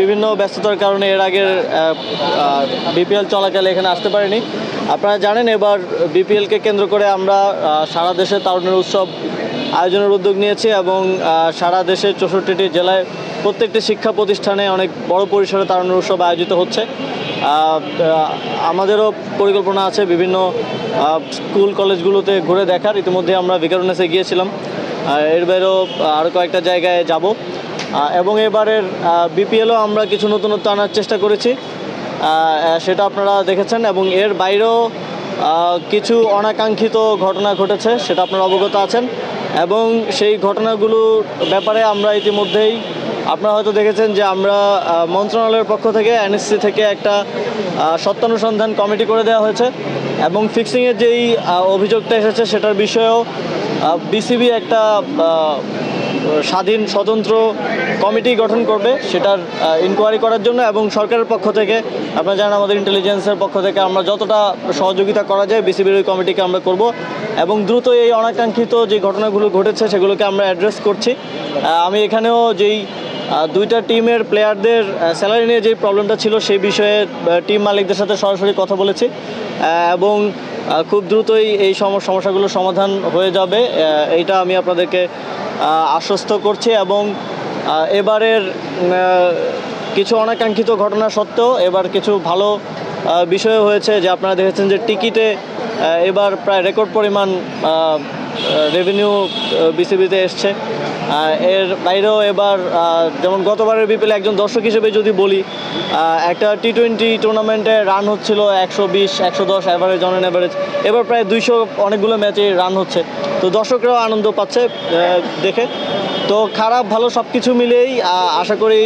বিভিন্ন ব্যস্ততার কারণে এর আগের বিপিএল চলাকালে এখানে আসতে পারিনি। আপনারা জানেন এবার বিপিএলকে কেন্দ্র করে আমরা সারা দেশে তারুণের উৎসব আয়োজনের উদ্যোগ নিয়েছি এবং সারা দেশের চৌষট্টিটি জেলায় প্রত্যেকটি শিক্ষা প্রতিষ্ঠানে অনেক বড় পরিসরে তারুণের উৎসব আয়োজিত হচ্ছে। আমাদেরও পরিকল্পনা আছে বিভিন্ন স্কুল, কলেজগুলোতে ঘুরে দেখার। ইতিমধ্যে আমরা ভিকারুনেসে গিয়েছিলাম। এর বাইরেও আরও কয়েকটা জায়গায় যাব। এবং এবারের বিপিএলও আমরা কিছু নতুনত্ব আনার চেষ্টা করেছি। সেটা আপনারা দেখেছেন এবং এর বাইরেও কিছু অনাকাঙ্ক্ষিত ঘটনা ঘটেছে, সেটা আপনারা অবগত আছেন। এবং সেই ঘটনাগুলোর ব্যাপারে আমরা ইতিমধ্যেই, আপনারা হয়তো দেখেছেন যে আমরা মন্ত্রণালয়ের পক্ষ থেকে এনএসসি থেকে একটা সত্যানুসন্ধান কমিটি করে দেওয়া হয়েছে। এবং ফিক্সিংয়ের যেই অভিযোগটা এসেছে, সেটার বিষয়েও বিসিবি একটা স্বাধীন স্বতন্ত্র কমিটি গঠন করবে সেটার ইনকোয়ারি করার জন্য এবং সরকারের পক্ষ থেকে, আপনারা জানেন আমাদের ইন্টেলিজেন্সের পক্ষ থেকে আমরা যতটা সহযোগিতা করা যায় বিসিবির ওই কমিটিকে আমরা করব এবং দ্রুত এই অনাকাঙ্ক্ষিত যে ঘটনাগুলো ঘটেছে সেগুলোকে আমরা অ্যাড্রেস করছি। আমি এখানেও যেই দুইটা টিমের প্লেয়ারদের স্যালারি নিয়ে যে প্রবলেমটা ছিল সেই বিষয়ে টিম মালিকদের সাথে সরাসরি কথা বলেছি। এবং খুব দ্রুতই এই সম- সমস্যাগুলোর সমাধান হয়ে যাবে। এইটা আমি আপনাদেরকে আশ্বস্ত করছি এবং এবারের কিছু অনাকাঙ্ক্ষিত ঘটনা সত্ত্বেও এবার কিছু ভালো বিষয় হয়েছে যে আপনারা দেখেছেন যে টিকিটে এবার প্রায় রেকর্ড পরিমাণ রেভিনিউ বিসিবিতে এসছে। এর বাইরেও এবার যেমন গতবারের বিপিএল একজন দর্শক হিসেবে যদি বলি একটা টি টোয়েন্টি টুর্নামেন্টে রান হচ্ছিল একশো বিশ, একশো দশ অ্যাভারেজ অন অ্যাভারেজ এবার প্রায় দুইশো অনেকগুলো ম্যাচে রান হচ্ছে। তো দর্শকরাও আনন্দ পাচ্ছে দেখে। তো খারাপ, ভালো সব কিছু মিলেই আশা করি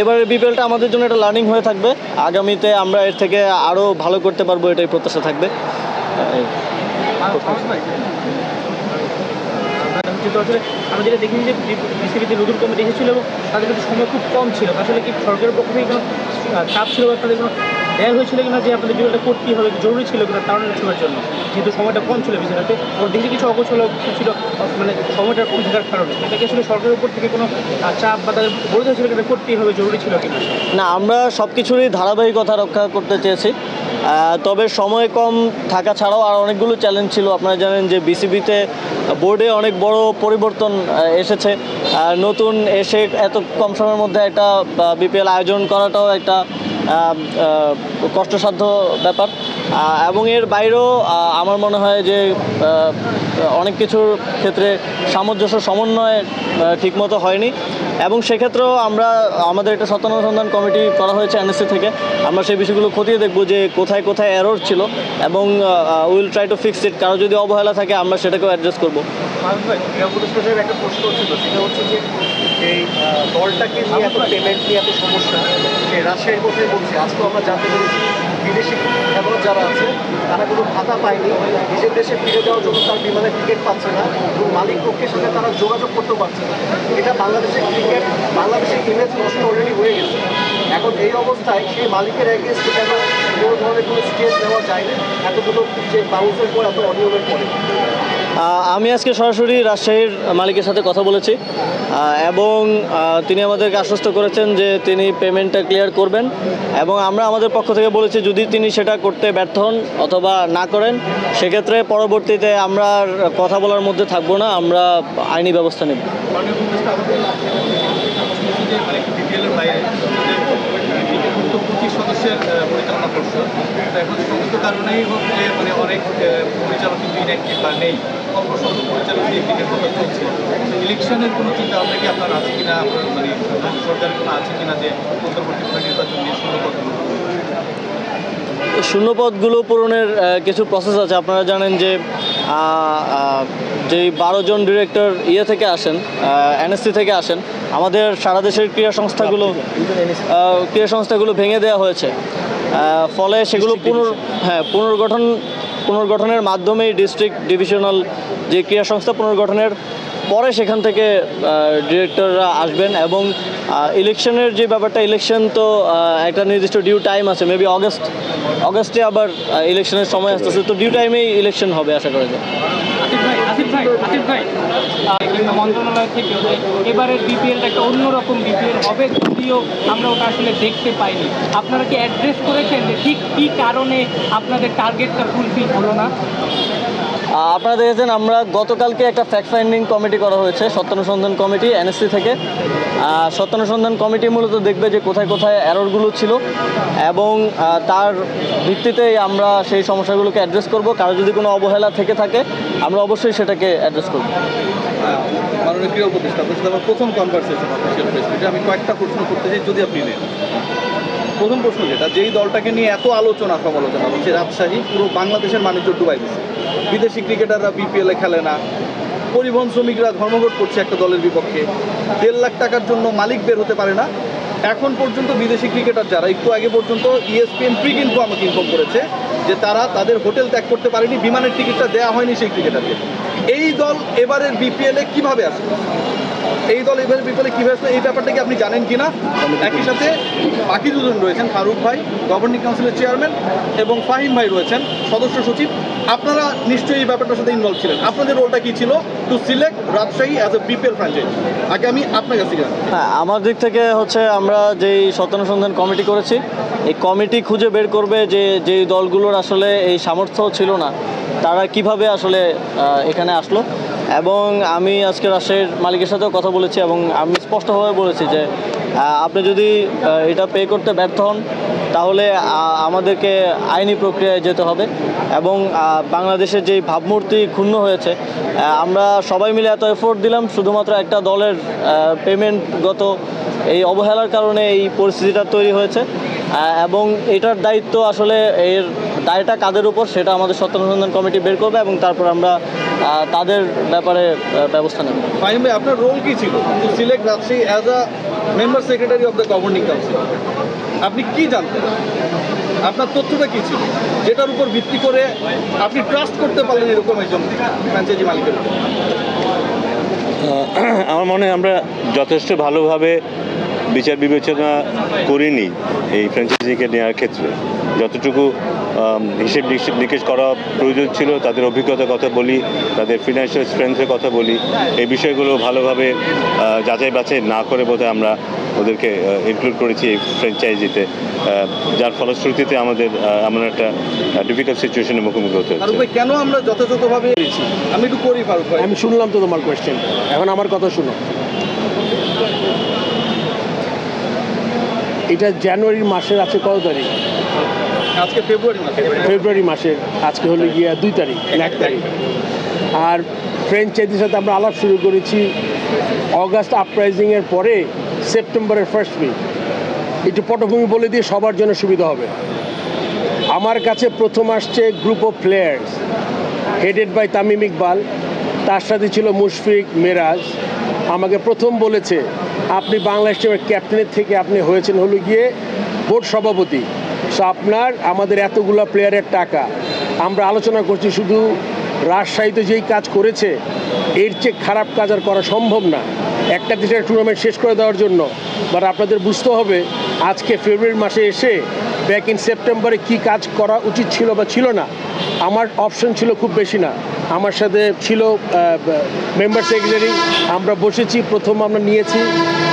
এবারের বিপিএলটা আমাদের জন্য একটা লার্নিং হয়ে থাকবে। আগামীতে আমরা এর থেকে আরও ভালো করতে পারব, এটাই প্রত্যাশা থাকবে। এই। আমরা যেটা দেখিনি যে বিসিবিতে নতুন কমিটি এসেছিল এবং তাদের কিন্তু সময় খুব কম ছিল। আসলে কি সরকারের পক্ষ থেকে কোনো চাপ ছিল বা তাদের কোনো দেয়াল হয়েছিল কিনা যে আপনাদের বিলটা করতেই হবে জরুরি ছিল কিনা তার উৎসবের জন্য যেহেতু সময়টা কম ছিল বিসিবিতে এবং দেখি কিছু অগোছল ছিল মানে সময়টা কম থাকার কারণে। এটা কি আসলে সরকারের উপর থেকে কোনো চাপ বা তাদের বলে দিয়েছিল কিনা করতেই হবে, জরুরি ছিল কিনা? না, আমরা সব কিছুরই ধারাবাহিকতা রক্ষা করতে চেয়েছি। তবে সময় কম থাকা ছাড়াও আর অনেকগুলো চ্যালেঞ্জ ছিল। আপনারা জানেন যে বিসিবিতে বোর্ডে অনেক বড় পরিবর্তন এসেছে। আর নতুন এসে এত কম সময়ের মধ্যে একটা বিপিএল আয়োজন করাটাও একটা কষ্টসাধ্য ব্যাপার। এবং এর বাইরেও আমার মনে হয় যে অনেক কিছুর ক্ষেত্রে সামঞ্জস্য সমন্বয় ঠিকমতো হয়নি। এবং সেক্ষেত্রেও আমরা, আমাদের একটা সত্যানুসন্ধান কমিটি করা হয়েছে এনএসসি থেকে। আমরা সেই বিষয়গুলো খতিয়ে দেখব যে কোথায় কোথায় এরর ছিল এবং will try to fix it কারও যদি অবহেলা থাকে, আমরা সেটাকেও অ্যাড্রেস করব। সেটা হচ্ছে এই এত সমস্যা আমরা জানতে পেরেছি, বিদেশি যারা আছে তারা কোনো ভাতা পায়নি। নিজের দেশে ফিরে যাওয়ার জন্য তার বিমানের টিকিট পাচ্ছে না এবং মালিক পক্ষের সাথে তারা যোগাযোগ করতে পারছে না। এটা বাংলাদেশের ক্রিকেট বাংলাদেশের ইমেজ নষ্ট অলরেডি হয়ে গেছে। এখন এই অবস্থায় সেই মালিকের এগেনস্টে কেন কোনো ধরনের কোনো স্টেজ দেওয়া যায় না এতগুলো যে বাউন্সের পর এত অনিয়মের পরে। আমি আজকে সরাসরি রাজশাহীর মালিকের সাথে কথা বলেছি এবং তিনি আমাদেরকে আশ্বস্ত করেছেন যে তিনি পেমেন্টটা ক্লিয়ার করবেন, এবং আমরা আমাদের পক্ষ থেকে বলেছি যদি তিনি সেটা করতে ব্যর্থ হন অথবা না করেন, সেক্ষেত্রে পরবর্তীতে আমরা কথা বলার মধ্যে থাকব না, আমরা আইনি ব্যবস্থা নেব। পরিচালনা মানে পরিচালক নেই। অল্প স্বল্প পরিচালক দিয়ে চলছে ইলেকশনের কোনো চিন্তা ভাবনা কি আপনার আছে কিনা? আপনার মানে সরকারের কোনো আছে কিনা যে অন্তর্বর্তী নির্বাচন নিয়ে শুরু করতে শূন্যপদগুলো পূরণের কিছু প্রসেস আছে। আপনারা জানেন যে যেই বারো জন ডিরেক্টর ইয়ে থেকে আসেন এনএসসি থেকে আসেন আমাদের সারা দেশের ক্রীড়া সংস্থাগুলো ক্রীড়া সংস্থাগুলো ভেঙে দেওয়া হয়েছে। ফলে সেগুলো পুনর হ্যাঁ পুনর্গঠন পুনর্গঠনের মাধ্যমেই ডিস্ট্রিক্ট ডিভিশনাল যে ক্রীড়া সংস্থা পুনর্গঠনের পরে সেখান থেকে ডিরেক্টররা আসবেন এবং ইলেকশনের যে ব্যাপারটা ইলেকশন তো একটা নির্দিষ্ট ডিউ টাইম আছে মেবি অগস্ট অগস্টে আবার ইলেকশনের সময় আসতেছে। তো ডিউ টাইমেই ইলেকশন হবে, আশা করা যায়। ভাই আসিফ ভাই কিংবা মন্ত্রণালয় থেকে এবারের বিপিএলটা একটা অন্যরকম বিপিএল হবে যদিও আমরা ওটা আসলে দেখতে পাইনি। আপনারা কি অ্যাড্রেস করেছেন যে ঠিক কী কারণে আপনাদের টার্গেটটা ফুলফিল হলো না? আপনারা দেখেছেন, আমরা গতকালকে একটা ফ্যাক্ট ফাইন্ডিং কমিটি করা হয়েছে, সত্যানুসন্ধান কমিটি এনএসসি থেকে। সত্যানুসন্ধান কমিটি মূলত দেখবে যে কোথায় কোথায় অ্যারোরগুলো ছিল এবং তার ভিত্তিতেই আমরা সেই সমস্যাগুলোকে অ্যাড্রেস করব। কারও যদি কোনো অবহেলা থেকে থাকে, আমরা অবশ্যই সেটাকে অ্যাড্রেস করব। উপদেষ্টা আমার প্রথম আমি কয়েকটা প্রশ্ন করতে চাই, যদি আপনি প্রথম প্রশ্ন যেটা, যেই দলটাকে নিয়ে এত আলোচনা সমালোচনা হচ্ছে, রাজশাহী পুরো বাংলাদেশের বাণিজ্য ডুবাই দিচ্ছে। বিদেশি ক্রিকেটাররা বিপিএলে খেলে না। পরিবহন শ্রমিকরা ধর্মঘট করছে একটা দলের বিপক্ষে। দেড় লাখ টাকার জন্য মালিক বের হতে পারে না। এখন পর্যন্ত বিদেশি ক্রিকেটার যারা, একটু আগে পর্যন্ত ইএসপিএন প্রিক ইনফো আমাকে ইনফর্ম করেছে যে তারা তাদের হোটেল ত্যাগ করতে পারেনি, বিমানের টিকিটটা দেওয়া হয়নি সেই ক্রিকেটারকে। এই দল এবারের বিপিএলে কীভাবে আসবে? এই দল এবারে বিপিএলে কীভাবে আসবে? এই ব্যাপারটা কি আপনি জানেন কি না একই সাথে বাকি দুজন রয়েছেন, ফারুক ভাই গভর্নিং কাউন্সিলের চেয়ারম্যান এবং ফাহিম ভাই রয়েছেন, সদস্য সচিব। আপনারা নিশ্চয়ই এই ব্যাপারটার সাথে ইনভলভ ছিলেন। আপনাদের রোলটা কি ছিল? To select Rajshahi as a BPL franchise আগে আমি আপনার কাছে জানি হ্যাঁ আমার দিক থেকে হচ্ছে আমরা যেই সত্যানুসন্ধান কমিটি করেছি, এই কমিটি খুঁজে বের করবে যে যেই দলগুলোর আসলে এই সামর্থ্য ছিল না, তারা কীভাবে আসলে এখানে আসলো। এবং আমি আজকে রাজশাহীর মালিকের সাথেও কথা বলেছি এবং আমি স্পষ্টভাবে বলেছি যে আপনি যদি এটা পে করতে ব্যর্থ হন তাহলে আমাদেরকে আইনি প্রক্রিয়ায় যেতে হবে এবং বাংলাদেশের যেই ভাবমূর্তি ক্ষুণ্ণ হয়েছে আমরা সবাই মিলে এত এফোর্ট দিলাম, শুধুমাত্র একটা দলের পেমেন্টগত এই অবহেলার কারণে এই পরিস্থিতিটা তৈরি হয়েছে এবং এটার দায়িত্ব আসলে এর দায়টা কাদের উপর সেটা আমাদের সত্যানুসন্ধান কমিটি বের করবে এবং তারপর আমরা তাদের ব্যাপারে ব্যবস্থা নেব। ফাহিম ভাই, আপনার রোল কি ছিল? Select Rajshahi as a member secretary of the governing council আপনি কি জানতেন? আপনার তথ্যটা কী ছিল? যেটার উপর ভিত্তি করে আপনি ট্রাস্ট করতে পারলেন এরকম একজন ফ্র্যাঞ্চাইজি মালিকের আমার মনে হয় আমরা যথেষ্ট ভালোভাবে বিচার বিবেচনা করিনি এই ফ্র্যাঞ্চাইজিকে নেওয়ার ক্ষেত্রে। যতটুকু হিসেব নিকেশ- নিকেশ করা প্রয়োজন ছিল তাদের অভিজ্ঞতার কথা বলি তাদের ফিনান্সিয়াল স্ট্রেংথের কথা বলি এই বিষয়গুলো ভালোভাবে যাচাই বাছাই না করে বোধহয় আমরা ওদেরকে ইনক্লুড করেছি এই ফ্র্যাঞ্চাইজিতে যার ফলশ্রুতিতে আমাদের এমন একটা ডিফিকাল্ট সিচুয়েশনের মুখোমুখি হতে হচ্ছে। কেন আমরা যথাযথভাবে আমি একটু করি ফারুক ভাই। আমি শুনলাম তো তোমার কোয়েশ্চেন এখন আমার কথা শুনো। এটা জানুয়ারির মাসের আছে কত তারিখ? আজকে ফেব্রুয়ারি মাসে ফেব্রুয়ারি মাসের আজকে হলো গিয়া দুই তারিখ এক তারিখ। আর ফ্রেঞ্চাইজির সাথে আমরা আলাপ শুরু করেছি অগাস্ট আপরাইজিংয়ের পরে সেপ্টেম্বরের ফার্স্ট উইক একটু পটভূমি বলে দিয়ে সবার জন্য সুবিধা হবে। আমার কাছে প্রথম আসছে group of players headed by Tamim Iqbal তার সাথে ছিল মুশফিক মেরাজ। আমাকে প্রথম বলেছে আপনি বাংলাদেশ টিমের ক্যাপ্টেনের থেকে আপনি হয়েছেন হলো গিয়ে বোর্ড সভাপতি। সো আপনার, আমাদের এতগুলো প্লেয়ারের টাকা। আমরা আলোচনা করছি শুধু রাজশাহীতে যেই কাজ করেছে, এর চেয়ে খারাপ কাজ আর করা সম্ভব না। একটা দেশের টুর্নামেন্ট শেষ করে দেওয়ার জন্য। বাট আপনাদের বুঝতে হবে, আজকে ফেব্রুয়ারি মাসে এসে ব্যাক ইন সেপ্টেম্বরে কি কাজ করা উচিত ছিল বা ছিল না, আমার অপশন ছিল খুব বেশি না। আমার সাথে ছিল মেম্বার সেক্রেটারি আমরা বসেছি, প্রথম আমরা নিয়েছি।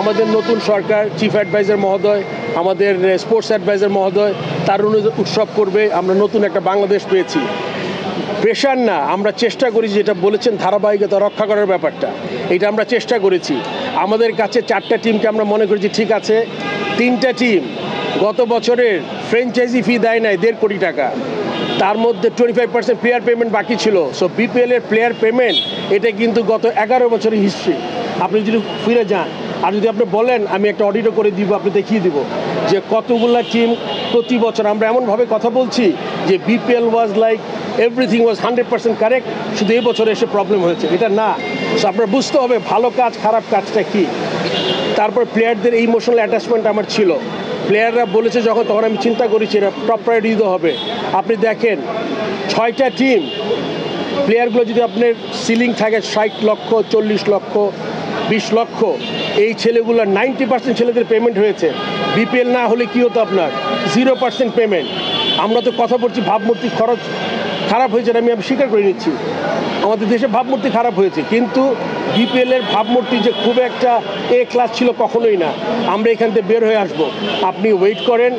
আমাদের নতুন সরকার চিফ অ্যাডভাইজার মহোদয়, আমাদের স্পোর্টস অ্যাডভাইজার মহোদয়, তার অনুযায়ী উৎসব করবে, আমরা নতুন একটা বাংলাদেশ পেয়েছি। প্রেশার না, আমরা চেষ্টা করি যেটা বলেছেন ধারাবাহিকতা রক্ষা করার ব্যাপারটা, এটা আমরা চেষ্টা করেছি। আমাদের কাছে চারটা টিমকে আমরা মনে করেছি ঠিক আছে, তিনটা টিম গত বছরের ফ্র্যাঞ্চাইজি ফি দেয় নাই দেড় কোটি টাকা। তার মধ্যে twenty five percent player payment বাকি ছিল। সো বিপিএল এর প্লেয়ার পেমেন্ট এটা কিন্তু গত এগারো বছরের হিস্ট্রি আপনি যদি ফিরে যান, আর যদি আপনি বলেন, আমি একটা অডিটও করে দিব, আপনি দেখিয়ে দিব যে কতগুলা টিম প্রতি বছর। আমরা এমনভাবে কথা বলছি যে BPL was like everything was hundred percent correct শুধু এই বছরে এসে প্রবলেম হয়েছে। এটা না। সো আপনার বুঝতে হবে, ভালো কাজ, খারাপ কাজটা কি। তারপর প্লেয়ারদের ইমোশনাল অ্যাটাচমেন্ট আমার ছিল। প্লেয়াররা বলেছে যখন, তখন আমি চিন্তা করেছি এটা টপ প্রায়োরিটি হবে। আপনি দেখেন, ছয়টা টিম প্লেয়ারগুলো যদি আপনার সিলিং থাকে ষাট লক্ষ, চল্লিশ লক্ষ, বিশ লক্ষ, এই ছেলেগুলো নাইনটি পার্সেন্ট ছেলেদের পেমেন্ট হয়েছে। বিপিএল না হলে কি হতো আপনার? জিরো পার্সেন্ট পেমেন্ট আমরা তো কথা বলছি, ভাবমূর্তি খরচ খারাপ হয়েছে আমি আমি স্বীকার করে নিচ্ছি। আমাদের দেশে ভাবমূর্তি খারাপ হয়েছে কিন্তু বিপিএল এর ভাবমূর্তি যে খুব একটা এ ক্লাস ছিল কখনোই না। আমরা এখান থেকে বের হয়ে আসব। আপনি ওয়েট করেন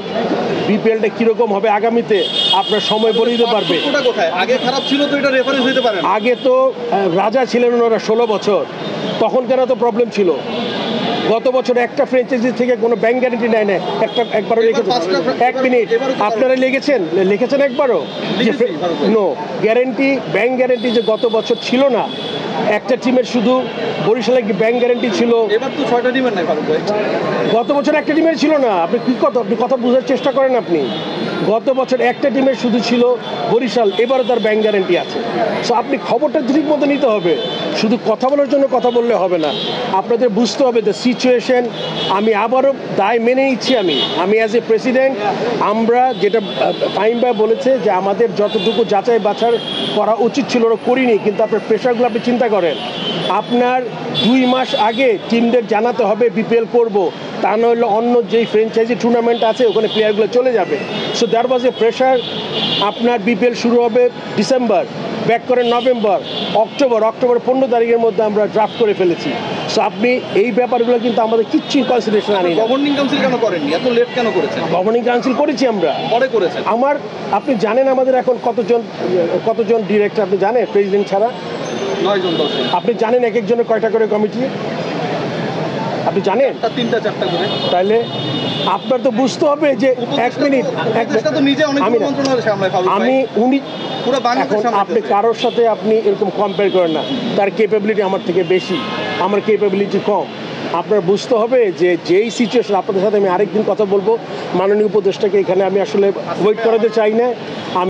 বিপিএলটা কীরকম হবে আগামীতে আপনার সময় বলে দিতে পারবে। কোথায়? আগে খারাপ ছিল তো এটা রেফারেন্স আগে তো রাজা ছিলেন ওনারা ষোলো বছর তখন কেন তো প্রবলেম ছিল। গত বছর একটা ফ্র্যাঞ্চাইজি থেকে কোনো ব্যাংক গ্যারেন্টি নেয় না একটা একবারও এবার লিখেছে এক মিনিট আপনারা লিখেছেন? লিখেছেন একবারও? নো গ্যারেন্টি ব্যাংক গ্যারেন্টি যে গত বছর ছিল না একটা টিমের শুধু বরিশালে ব্যাংক গ্যারেন্টি ছিল? এবার তো ছয়টা টিমের নাই গত বছর একটা টিমের ছিল না। আপনি কি কথা আপনি কথা বোঝার চেষ্টা করেন আপনি? গত বছর একটা টিমের শুধু ছিল বরিশাল, এবারও তার ব্যাংক গ্যারেন্টি আছে। সো আপনি খবরটা ঠিক মতো নিতে হবে। শুধু কথা বলার জন্য কথা বললে হবে না। আপনাদের বুঝতে হবে দ্য সিচুয়েশন আমি আবারও দায় মেনে নিচ্ছি আমি। আমি অ্যাজ এ প্রেসিডেন্ট আমরা যেটা ফাইম ভাই বলেছে যে আমাদের যতটুকু যাচাই বাছার করা উচিত ছিল, ওরা করিনি। কিন্তু আপনার প্রেশারগুলো আপনি চিন্তা করেন। আপনার দুই মাস আগে টিমদের জানাতে হবে বিপিএল করব। তা নইলে অন্য যেই ফ্র্যাঞ্চাইজি টুর্নামেন্ট আছে, ওখানে প্লেয়ারগুলো চলে যাবে। So there was a pressure আপনার বিপিএল শুরু হবে ডিসেম্বর ব্যাক করে নভেম্বর অক্টোবর অক্টোবর পনেরো তারিখের মধ্যে আমরা ড্রাফট করে ফেলেছি। সো আপনি এই ব্যাপারগুলো কিন্তু আমাদের কিচ্ছুই কনসিডারেশন আনি গভর্নিং কাউন্সিল কেন করেননি? এত লেট কেন করেছেন? গভর্নিং কাউন্সিল করেছি আমরা। পরে করেছেন। আমার আপনি জানেন আমাদের এখন কতজন কতজন ডিরেক্টর আপনি জানেন? প্রেসিডেন্ট ছাড়া? আপনি জানেন এক একজনের কয়টা করে কমিটি আপনি জানেন? তিনটা চারটা করে। তাহলে আপনার তো বুঝতে হবে যে এক মিনিট আমি উনি এখন আপনি কারোর সাথে আপনি এরকম কম্পেয়ার করেন না। তার ক্যাপাবিলিটি আমার থেকে বেশি। আমার ক্যাপাবিলিটি কম। আপনার বুঝতে হবে যে যেই সিচুয়েশন আপনাদের সাথে আমি আরেকদিন কথা বলব। মাননীয় উপদেষ্টাকে এখানে আমি আসলে ওয়েট করাতে চাই না।